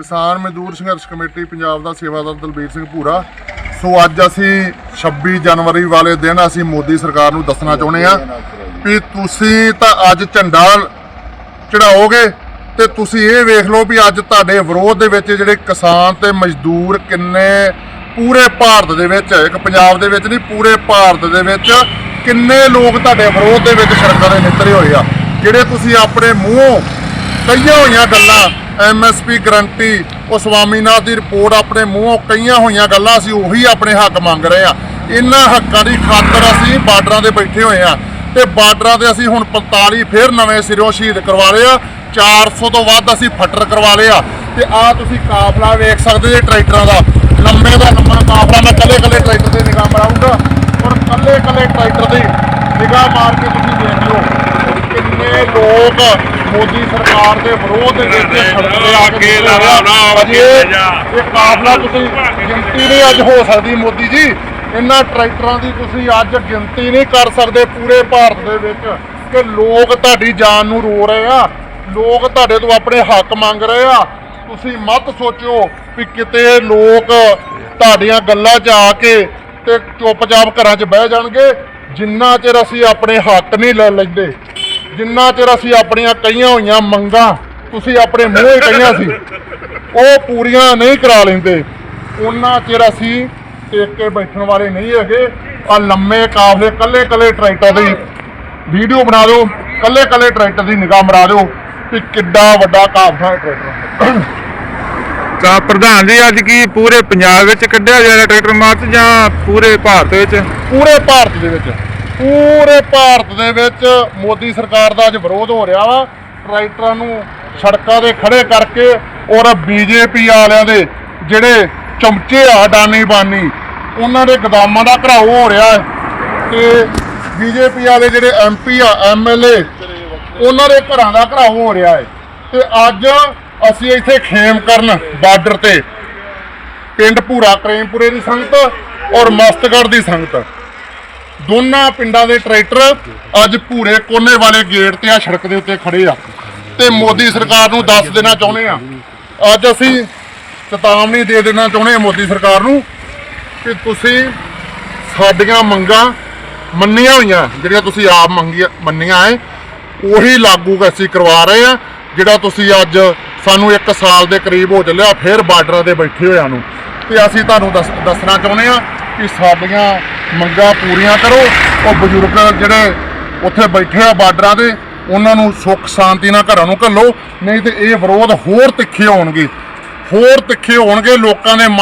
ਕਿਸਾਨ ਮਜ਼ਦੂਰ ਸੰਘਰਸ਼ ਕਮੇਟੀ ਪੰਜਾਬ ਦਾ ਸੇਵਾਦਾਰ ਦਲਬੀਰ ਸਿੰਘ ਭੂਰਾ। ਸੋ ਅੱਜ ਅਸੀਂ 26 ਜਨਵਰੀ ਵਾਲੇ ਦਿਨ ਅਸੀਂ ਮੋਦੀ ਸਰਕਾਰ ਨੂੰ ਦੱਸਣਾ ਚਾਹੁੰਦੇ ਆ ਵੀ ਤੁਸੀਂ ਤਾਂ ਅੱਜ ਝੰਡਾ ਚੜਾਓਗੇ ਤੇ ਤੁਸੀਂ ਇਹ ਵੇਖ ਲਓ ਵੀ ਅੱਜ ਤੁਹਾਡੇ ਵਿਰੋਧ ਦੇ ਵਿੱਚ ਜਿਹੜੇ ਕਿਸਾਨ ਤੇ ਮਜ਼ਦੂਰ ਕਿੰਨੇ ਪੂਰੇ ਭਾਰਤ ਦੇ ਵਿੱਚ, ਇੱਕ ਪੰਜਾਬ ਦੇ ਵਿੱਚ ਨਹੀਂ, ਪੂਰੇ ਭਾਰਤ ਦੇ ਵਿੱਚ ਕਿੰਨੇ ਲੋਕ ਤੁਹਾਡੇ ਵਿਰੋਧ ਦੇ ਵਿੱਚ ਸੜਕਾਂ ਦੇ ਨਿਤਰੇ ਹੋਏ ਆ। ਜਿਹੜੇ ਤੁਸੀਂ ਆਪਣੇ ਮੂੰਹੋਂ ਕਈਆਂ ਹੋਈਆਂ ਗੱਲਾਂ ਐਮਐਸਪੀ ਗਰੰਟੀ, ਉਹ ਸਵਾਮੀਨਾਥ ਦੀ ਰਿਪੋਰਟ ਆਪਣੇ ਮੂੰਹੋਂ ਕਈਆਂ ਹੋਈਆਂ ਗੱਲਾਂ, ਅਸੀਂ ਉਹੀ ਆਪਣੇ ਹੱਕ ਮੰਗ ਰਹੇ ਆ ਇਹਨਾਂ ਹੱਕਾਂ ਦੀ ਖਾਤਰ ਅਸੀਂ ਬਾਰਡਰਾਂ ਤੇ ਬੈਠੇ ਹੋਏ ਆ ਤੇ ਬਾਰਡਰਾਂ ਤੇ ਅਸੀਂ ਹੁਣ 45 ਫੇਰ ਨਵੇਂ ਸਿਰੋਂ ਸ਼ਹੀਦ ਕਰਵਾ ਲਏ ਆ। 400 ਤੋਂ ਵੱਧ ਅਸੀਂ ਫੱਟਰ ਕਰਵਾ ਲਏ ਆ। ਤੇ ਆ ਤੁਸੀਂ ਕਾਫਲਾ ਵੇਖ ਸਕਦੇ ਜੇ ਟਰੈਕਟਰਾਂ ਦਾ। ਲੰਮੇ ਦਾ ਲੰਮਾ ਕਾਫਲਾ, ਮੈਂ ਕੱਲੇ ਕੱਲੇ ਟਰੈਕਟਰ ਤੇ ਨਿਗਾਹ ਮਾਰਾਂਗਾ ਔਰ ਕੱਲੇ ਕੱਲੇ ਟਰੈਕਟਰ ਦੀ ਨਿਗਾਹ ਮਾਰ ਕੇ ਤੁਸੀਂ ਦੇਖ ਲਓ। ਕਿੰਨੇ ਲੋਕ ਮੋਦੀ ਸਰਕਾਰ ਦੇ ਵਿਰੋਧ ਦੇ ਵਿੱਚ ਤੇ ਆ ਕੇ ਅਜੇ ਇਹ ਕਾਫਲਾ ਤੁਸੀਂ ਗਿਣਤੀ ਨਹੀਂ ਅੱਜ ਹੋ ਸਕਦੀ ਮੋਦੀ ਜੀ। ਇਹਨਾਂ ਟਰੈਕਟਰਾਂ ਦੀ ਤੁਸੀਂ ਅੱਜ ਗਿਣਤੀ ਨਹੀਂ ਕਰ ਸਕਦੇ ਪੂਰੇ ਭਾਰਤ ਦੇ ਵਿੱਚ ਕਿ ਲੋਕ ਤੁਹਾਡੀ ਜਾਨ ਨੂੰ ਰੋ ਰਹੇ ਆ। ਲੋਕ ਤੁਹਾਡੇ ਤੋਂ ਆਪਣੇ ਹੱਕ ਮੰਗ ਰਹੇ ਆ। ਤੁਸੀਂ ਮਤ ਸੋਚੋ ਵੀ ਕਿਤੇ ਲੋਕ ਤੁਹਾਡੀਆਂ ਗੱਲਾਂ 'ਚ ਆ ਕੇ ਤੇ ਚੁੱਪਚਾਪ ਘਰਾਂ 'ਚ ਬਹਿ ਜਾਣਗੇ। ਜਿੰਨਾ ਚਿਰ ਅਸੀਂ ਆਪਣੇ ਹੱਕ ਨਹੀਂ ਲੈ ਲੈਂਦੇ। ਜਿੰਨਾ ਚਿਰ ਅਸੀਂ ਆਪਣੀਆਂ ਕਈਆਂ ਹੋਈਆਂ ਮੰਗਾਂ ਤੁਸੀਂ ਆਪਣੇ ਮੂੰਹੋਂ ਹੀ ਕਹੀਆਂ ਸੀ ਉਹ ਪੂਰੀਆਂ ਨਹੀਂ ਕਰਾ ਲੈਂਦੇ। ਉਹਨਾਂ ਚਿਰ ਅਸੀਂ ਟੇਕ ਕੇ ਬੈਠਣ ਵਾਲੇ ਨਹੀਂ ਹੈਗੇ। ਆ ਲੰਮੇ ਕਾਫਲੇ ਕੱਲੇ ਕੱਲੇ ਟਰੈਕਟਰ ਦੀ ਵੀਡੀਓ ਬਣਾ ਦਿਓ ਕੱਲੇ ਕੱਲੇ ਟਰੈਕਟਰ ਦੀ ਨਿਗਾਹ ਮਰਾ ਦਿਓ ਕਿ ਕਿੱਡਾ ਵੱਡਾ ਕਾਫਲਾ ਟਰੈਕਟਰ ਤਾਂ ਪ੍ਰਧਾਨ ਜੀ ਅੱਜ ਕੀ ਪੂਰੇ ਪੰਜਾਬ ਵਿੱਚ ਕੱਢਿਆ ਜਾ ਰਿਹਾ ਟਰੈਕਟਰ ਮਾਰਚ ਜਾਂ ਪੂਰੇ ਭਾਰਤ ਵਿੱਚ? ਪੂਰੇ ਭਾਰਤ ਦੇ ਵਿੱਚ। ਪੂਰੇ ਭਾਰਤ ਦੇ ਵਿੱਚ ਮੋਦੀ ਸਰਕਾਰ ਦਾ ਅੱਜ ਵਿਰੋਧ ਹੋ ਰਿਹਾ ਵਾ। ਟਰੈਕਟਰਾਂ ਨੂੰ ਸੜਕਾਂ ਤੇ ਖੜੇ ਕਰਕੇ ਔਰ ਬੀਜੇਪੀ ਵਾਲਿਆਂ ਦੇ ਜਿਹੜੇ ਚਮਚੇ ਆ ਡਾਨੀ ਬਾਨੀ, ਉਹਨਾਂ ਦੇ ਗਦਾਮਾਂ ਦਾ ਘਰਾਓ ਹੋ ਰਿਹਾ ਹੈ। ਤੇ ਬੀਜੇਪੀ ਵਾਲੇ ਜਿਹੜੇ ਐਮਪੀ ਆ ਐਮਐਲਏ ਉਹਨਾਂ ਦੇ ਘਰਾਂ ਦਾ ਘਰਾਓ ਹੋ ਰਿਹਾ ਹੈ। ਤੇ ਅੱਜ ਅਸੀਂ ਇੱਥੇ ਖੇਮ ਕਰਨ ਬਾਰਡਰ ਤੇ, ਪਿੰਡ ਭੂਰਾ ਕਰੇਮਪੁਰੇ ਦੀ ਸੰਗਤ ਔਰ ਮਸਤਗੜ੍ਹ ਦੀ ਸੰਗਤ। ਦੋਨਾਂ ਪਿੰਡਾਂ ਦੇ ਟਰੈਕਟਰ ਅੱਜ ਭੂਰੇ ਕੋਨੇ ਵਾਲੇ ਗੇਟ ਤੇ ਆ ਸੜਕ ਦੇ ਉੱਤੇ ਖੜੇ ਆ। ਤੇ ਮੋਦੀ ਸਰਕਾਰ ਨੂੰ ਦੱਸ ਦੇਣਾ ਚਾਹੁੰਦੇ ਆ। ਅੱਜ ਅਸੀਂ ਚੇਤਾਵਨੀ ਦੇ ਦੇਣਾ ਚਾਹੁੰਦੇ ਆ ਮੋਦੀ ਸਰਕਾਰ ਨੂੰ ਕਿ ਤੁਸੀਂ ਸਾਡੀਆਂ ਮੰਗਾਂ ਮੰਨੀਆਂ ਹੋਈਆਂ, ਜਿਹੜੀਆਂ ਤੁਸੀਂ ਆਪ ਮੰਗੀਆਂ ਮੰਨੀਆਂ ਐ, ਉਹੀ ਲਾਗੂ ਅਸੀਂ ਕਰਵਾ ਰਹੇ ਆ, ਜਿਹੜਾ ਤੁਸੀਂ ਅੱਜ ਸਾਨੂੰ 1 ਸਾਲ ਦੇ ਕਰੀਬ ਹੋ ਚੱਲਿਆ, ਫਿਰ ਬਾਰਡਰਾਂ ਤੇ ਬੈਠੇ ਹੋਇਆਂ ਨੂੰ। ਤੇ ਅਸੀਂ ਤੁਹਾਨੂੰ ਦੱਸ- ਦੱਸਣਾ ਚਾਹੁੰਦੇ ਆ ਕਿ ਸਾਡੀਆਂ ਮੰਗਾਂ ਪੂਰੀਆਂ ਕਰੋ। ਉਹ ਬਜ਼ੁਰਗ ਜਿਹੜੇ ਉੱਥੇ ਬੈਠੇ ਆ ਬਾਰਡਰਾਂ ਤੇ, ਉਹਨਾਂ ਨੂੰ ਸੁੱਖ, ਸ਼ਾਂਤੀ ਨਾਲ ਘਰਾਂ ਨੂੰ ਘੱਲੋ। ਨਹੀਂ ਤੇ ਇਹ ਵਿਰੋਧ ਹੋਰ ਤਿੱਖੇ ਹੋਣਗੇ। ਹੋਰ ਤਿੱਖੇ ਹੋਣਗੇ, ਲੋਕਾਂ ਦੇ ਮਨ